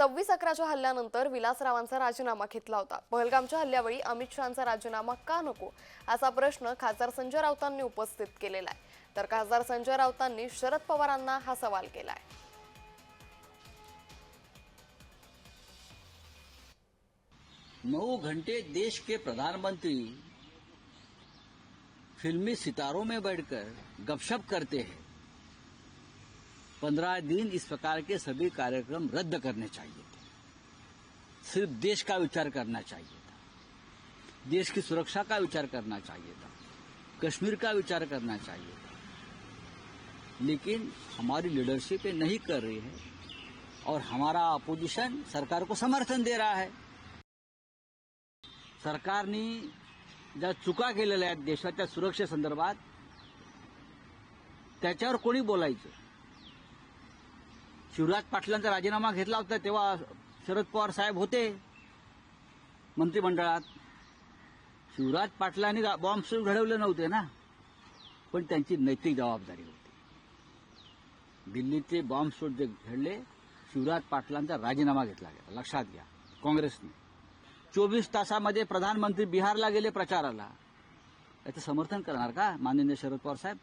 सव्वीस अकराच्या हल्ल्यानंतर विलासरावांचा राजीनामा घेतला होता. पहलगामच्या हल्ल्यावेळी अमित शहाचा राजीनामा का नको? असा प्रश्न खासदार संजय राऊतांनी उपस्थित केलेला आहे. तर खासदार संजय राऊतांनी शरद पवारांना हा सवाल केला आहे नौ घंटे देश के प्रधानमंत्री फिल्मी सितारों में बैठकर गपशप करते हैं। पंद्रह दिन इस प्रकार के सभी कार्यक्रम रद्द करने चाहिए थे। सिर्फ़ देश का विचार करना चाहिए था। देश की सुरक्षा का विचार करना चाहिए था। कश्मीर का विचार करना चाहिए था। लेकिन हमारी लीडरशिप ये नहीं कर रही है और हमारा अपोजिशन सरकार को समर्थन दे रहा है। सरकारने ज्या चुका केलेल्या आहेत देशाच्या सुरक्षेसंदर्भात त्याच्यावर कोणी बोलायचं? शिवराज पाटलांचा राजीनामा घेतला होता तेव्हा शरद पवार साहेब होते मंत्रिमंडळात. शिवराज पाटलांनी बॉम्ब बॉम्बस्फोट घडवले नव्हते ना. पण त्यांची नैतिक जबाबदारी होती. दिल्लीतले बॉम्बस्फोट जे घडले शिवराज पाटलांचा राजीनामा घेतला गेला. लक्षात घ्या काँग्रेसने. चोवीस तासामध्ये प्रधानमंत्री बिहारला गेले प्रचाराला. याचं समर्थन करणार का माननीय शरद पवार साहेब?